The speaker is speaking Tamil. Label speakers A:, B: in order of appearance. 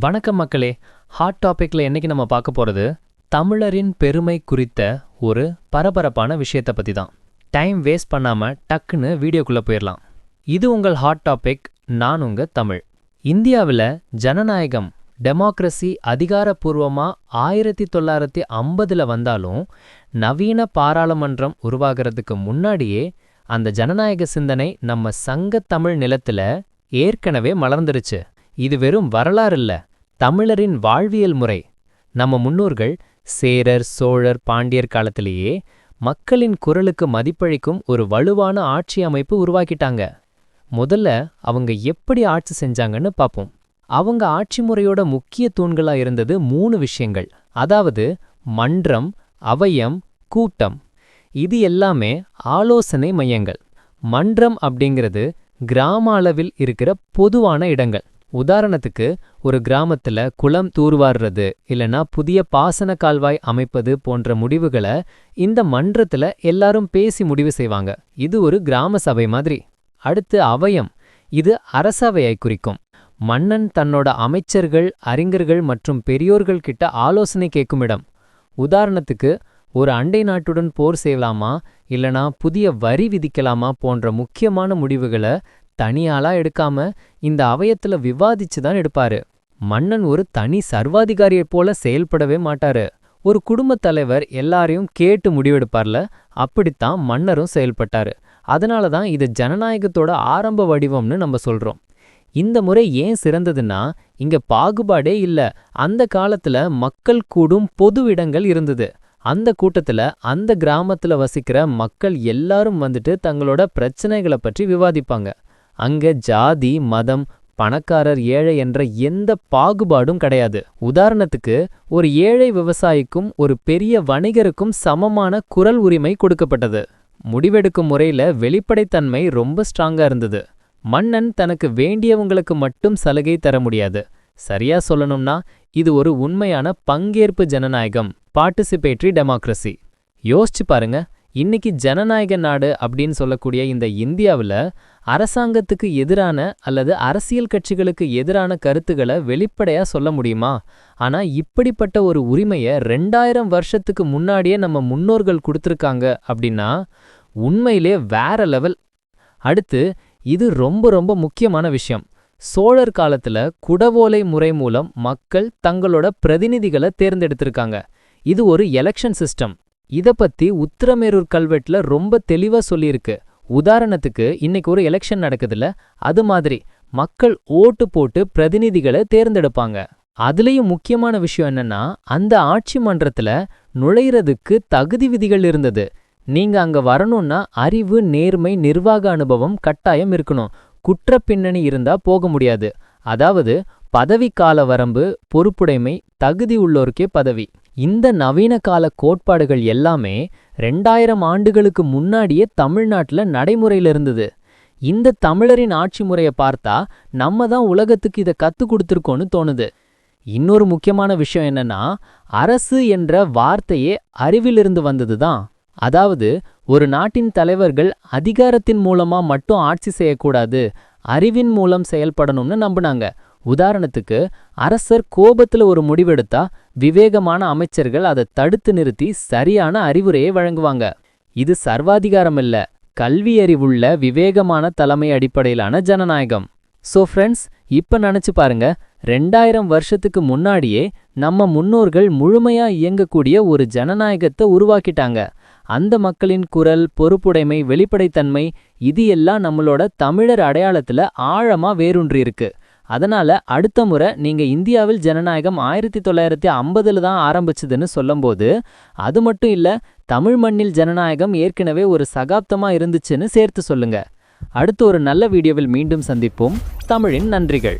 A: வணக்கம் மக்களே. ஹாட் டாபிக்ல என்னைக்கு நம்ம பார்க்க போறது? தமிழரின் பெருமை குறித்த ஒரு பரபரப்பான விஷயத்தை பற்றி தான். டைம் வேஸ்ட் பண்ணாம டக்குன்னு வீடியோக்குள்ளே போயிடலாம் இது உங்கள் ஹாட் டாபிக் நான் உங்கள் தமிழ். இந்தியாவில் ஜனநாயகம் டெமோக்ரஸி அதிகாரப்பூர்வமா ஆயிரத்தி தொள்ளாயிரத்தி ஐம்பதுல வந்தாலும் நவீன பாராளுமன்றம் உருவாகிறதுக்கு முன்னாடியே அந்த ஜனநாயக சிந்தனை நம்ம சங்க தமிழ் நிலத்துல ஏற்கனவே மலர்ந்துருச்சு. இது வெறும் வரலாறு இல்ல. தமிழரின் வாழ்வியல் முறை. நம்ம முன்னோர்கள் சேரர் சோழர் பாண்டியர் காலத்திலேயே மக்களின் குரலுக்கு மதிப்பளிக்கும் ஒரு வலுவான ஆட்சி அமைப்பு உருவாக்கிட்டாங்க. முதல்ல அவங்க எப்படி ஆட்சி செஞ்சாங்கன்னு பார்ப்போம் அவங்க ஆட்சி முறையோட முக்கிய தூண்களா இருந்தது மூணு விஷயங்கள். அதாவது மன்றம் அவயம் கூட்டம். இது எல்லாமே ஆலோசனை மையங்கள். மன்றம் அப்படிங்கிறது கிராம அளவில் இருக்கிற பொதுவான இடங்கள். உதாரணத்துக்கு ஒரு கிராமத்துல குளம் தூர்வாடுறது இல்லனா புதிய பாசன கால்வாய் அமைப்பது போன்ற முடிவுகளை இந்த மன்றத்துல எல்லாரும் பேசி முடிவு செய்வாங்க. இது ஒரு கிராம சபை மாதிரி. அடுத்து அவயம். இது அரசவையை குறிக்கும். மன்னன் தன்னோட அமைச்சர்கள் அறிஞர்கள் மற்றும் பெரியோர்கள் கிட்ட ஆலோசனை கேட்கும் இடம் உதாரணத்துக்கு ஒரு அண்டை நாட்டுடன் போர் செய்யலாமா இல்லனா புதிய வரி விதிக்கலாமா போன்ற முக்கியமான முடிவுகளை தனியாளா எடுக்காம இந்த அவயத்துல விவாதிச்சு தான் எடுப்பாரு. மன்னன் ஒரு தனி சர்வாதிகாரியைப் போல செயல்படவே மாட்டாரு. ஒரு குடும்பத் தலைவர் எல்லாரையும் கேட்டு முடிவெடுப்பார்ல அப்படித்தான் மன்னரும் செயல்பட்டாரு. அதனால தான் இது ஜனநாயகத்தோட ஆரம்ப வடிவம்னு நம்ம சொல்றோம். இந்த முறை ஏன் சிறந்ததுன்னா இங்க பாகுபாடே இல்ல. அந்த காலத்துல மக்கள் கூடும் பொது இடங்கள் இருந்தது. அந்த கூட்டத்துல அந்த கிராமத்துல வசிக்கிற மக்கள் எல்லாரும் வந்துட்டு தங்களோட பிரச்சனைகளை பற்றி விவாதிப்பாங்க. அங்க ஜாதி மதம் பணக்காரர் ஏழை என்ற எந்த பாகுபாடும் கிடையாது. உதாரணத்துக்கு ஒரு ஏழை விவசாயிக்கும் ஒரு பெரிய வணிகருக்கும் சமமான குரல் உரிமை கொடுக்கப்பட்டது. முடிவெடுக்கும் முறையில வெளிப்படைத்தன்மை ரொம்ப ஸ்ட்ராங்கா இருந்தது. மன்னன் தனக்கு வேண்டியவங்களுக்கு மட்டும் சலுகை தர முடியாது. சரியா சொல்லணும்னா இது ஒரு உண்மையான பங்கேற்பு ஜனநாயகம் பார்ட்டிசிபேட்டரி டெமோக்ரஸி யோசிச்சு பாருங்க இன்னைக்கு ஜனநாயக நாடு அப்படின்னு சொல்லக்கூடிய இந்த இந்தியாவில் அரசாங்கத்துக்கு எதிரான அல்லது அரசியல் கட்சிகளுக்கு எதிரான கருத்துக்களை வெளிப்படையா சொல்ல முடியுமா? ஆனா இப்படிப்பட்ட ஒரு உரிமையை ரெண்டாயிரம் வருஷத்துக்கு முன்னாடியே நம்ம முன்னோர்கள் கொடுத்துருக்காங்க அப்படின்னா உண்மையிலே வேற லெவல். அடுத்து இது ரொம்ப ரொம்ப முக்கியமான விஷயம். சோழர் காலத்துல குடவோலை முறை மூலம் மக்கள் தங்களோட பிரதிநிதிகளை தேர்ந்தெடுத்திருக்காங்க. இது ஒரு எலெக்ஷன் சிஸ்டம் இத பத்தி உத்திரமேரூர் கல்வெட்டுல ரொம்ப தெளிவா சொல்லியிருக்கு. உதாரணத்துக்கு இன்னைக்கு ஒரு எலெக்ஷன் நடக்குதுல்ல அது மாதிரி மக்கள் ஓட்டு போட்டு பிரதிநிதிகளை தேர்ந்தெடுப்பாங்க. அதுலயும் முக்கியமான விஷயம் என்னன்னா அந்த ஆட்சி மன்றத்துல நுழையிறதுக்கு தகுதி விதிகள் இருந்தது. நீங்க அங்க வரணும்னா அறிவு நேர்மை நிர்வாக அனுபவம் கட்டாயம் இருக்கணும். குற்ற பின்னணி இருந்தா போக முடியாது. அதாவது பதவி கால வரம்பு பொறுப்புடைமை தகுதி உள்ளோருக்கே பதவி. இந்த நவீன கால கோட்பாடுகள் எல்லாமே ரெண்டாயிரம் ஆண்டுகளுக்கு முன்னாடியே தமிழ்நாட்டுல நடைமுறையில இருந்தது. இந்த தமிழரின் ஆட்சி முறையை பார்த்தா நம்ம தான் உலகத்துக்கு இதை கற்றுக் கொடுத்துருக்கோன்னு தோணுது. இன்னொரு முக்கியமான விஷயம் என்னன்னா அரசு என்ற வார்த்தையே அறிவிலிருந்து வந்தது தான் அதாவது ஒரு நாட்டின் தலைவர்கள் அதிகாரத்தின் மூலமா மட்டும் ஆட்சி செய்யக்கூடாது அறிவின் மூலம் செயல்படணும்னு நம்பினாங்க. உதாரணத்துக்கு அரசர் கோபத்துல ஒரு முடிவெடுத்தா விவேகமான அமைச்சர்கள் அதை தடுத்து நிறுத்தி சரியான அறிவுரையை வழங்குவாங்க. இது சர்வாதிகாரம் இல்ல கல்வி அறிவுள்ள விவேகமான தலைமை அடிப்படையிலான ஜனநாயகம். சோ ஃப்ரெண்ட்ஸ் இப்ப நினைச்சு பாருங்க ரெண்டாயிரம் வருஷத்துக்கு முன்னாடியே நம்ம முன்னோர்கள் முழுமையா இயங்கக்கூடிய ஒரு ஜனநாயகத்தை உருவாக்கிட்டாங்க. அந்த மக்களின் குரல் பொறுப்புடைமை வெளிப்படைத்தன்மை இது எல்லாம் நம்மளோட தமிழர் அடையாளத்துல ஆழமா வேரூன்றியிருக்கு. அதனால அடுத்த முறை நீங்க இந்தியாவில் ஜனநாயகம் ஆயிரத்தி தொள்ளாயிரத்தி ஐம்பதுல தான் ஆரம்பிச்சதுன்னு சொல்லும்போது அது மட்டும் இல்ல தமிழ் மண்ணில் ஜனநாயகம் ஏற்கனவே ஒரு சகாப்தமா இருந்துச்சுன்னு சேர்த்து சொல்லுங்க. அடுத்து ஒரு நல்ல வீடியோவில் மீண்டும் சந்திப்போம். தமிழின் நன்றிகள்.